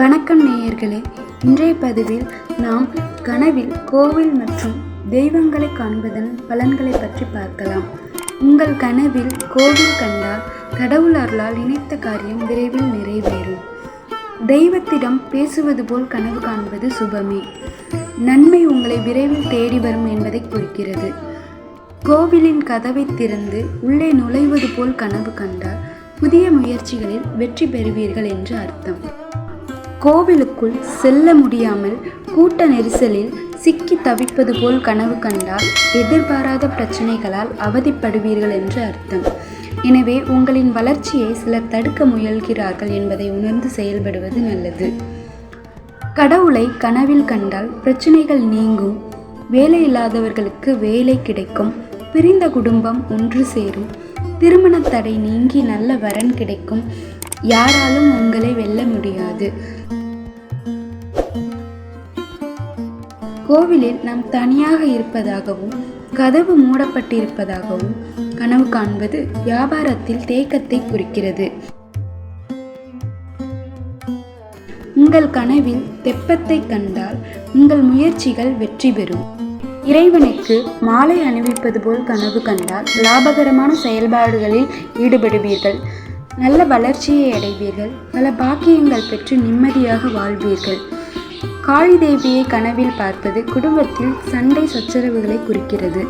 வணக்கம் நேயர்களே. இன்றைய பதிவில் நாம் கனவில் கோவில் மற்றும் தெய்வங்களை காண்பதன் பலன்களை பற்றி பார்க்கலாம். உங்கள் கனவில் கோவில் கண்டால் கடவுள் அருளால் நினைத்த காரியம் விரைவில் நிறைவேறும். தெய்வத்திடம் பேசுவது போல் கனவு காண்பது சுபமே. நன்மை உங்களை விரைவில் தேடி வரும் என்பதை குறிக்கிறது. கோவிலின் கதவை திறந்து உள்ளே நுழைவது போல் கனவு கண்டால் புதிய முயற்சிகளில் வெற்றி பெறுவீர்கள் என்று அர்த்தம். கோவிலுக்குள் செல்ல முடியாமல் கூட்ட நெரிசலில் சிக்கி தவிப்பது போல் கனவு கண்டால் எதிர்பாராத பிரச்சனைகளால் அவதிப்படுவீர்கள் என்று அர்த்தம். எனவே உங்களின் வளர்ச்சியை சிலர் தடுக்க முயல்கிறார்கள் என்பதை உணர்ந்து செயல்படுவது நல்லது. கடவுளை கனவில் கண்டால் பிரச்சனைகள் நீங்கும். வேலை இல்லாதவர்களுக்கு வேலை கிடைக்கும். பிரிந்த குடும்பம் ஒன்று சேரும். திருமண தடை நீங்கி நல்ல வரன் கிடைக்கும். யாராலும் உங்களை வெல்ல கோவிலில் நாம் தனியாக இருப்பதாகவும் கதவு மூடப்பட்டிருப்பதாகவும் கனவு காண்பது வியாபாரத்தில் தேக்கத்தை குறிக்கிறது. உங்கள் கனவில் தெப்பத்தை கண்டால் உங்கள் முயற்சிகள் வெற்றி பெறும். இறைவனுக்கு மாலை அணிவிப்பது போல் கனவு கண்டால் லாபகரமான செயல்பாடுகளில் ஈடுபடுவீர்கள். நல்ல வளர்ச்சியை அடைவீர்கள். பல பாக்கியங்கள் பெற்று நிம்மதியாக வாழ்வீர்கள். காளி தேவியை கனவில் பார்ப்பது குடும்பத்தில் சண்டை சச்சரவுகளை குறிக்கிறது.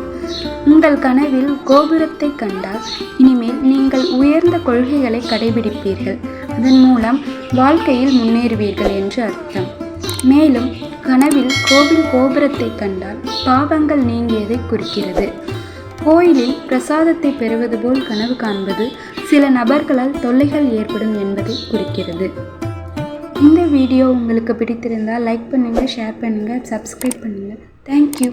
உங்கள் கனவில் கோபுரத்தை கண்டால் இனிமேல் நீங்கள் உயர்ந்த கொள்கைகளை கடைபிடிப்பீர்கள். அதன் மூலம் வாழ்க்கையில் முன்னேறுவீர்கள் என்று அர்த்தம். மேலும் கனவில் கோவில் கோபுரத்தை கண்டால் பாவங்கள் நீங்கியதை குறிக்கிறது. கோயிலில் பிரசாதத்தை பெறுவது போல் கனவு காண்பது சில நபர்களால் தொல்லைகள் ஏற்படும் என்பதை குறிக்கிறது. இந்த வீடியோ உங்களுக்கு பிடித்திருந்தால் லைக் பண்ணுங்கள் ஷேர் பண்ணுங்கள் சப்ஸ்கிரைப் பண்ணுங்கள் தேங்க்யூ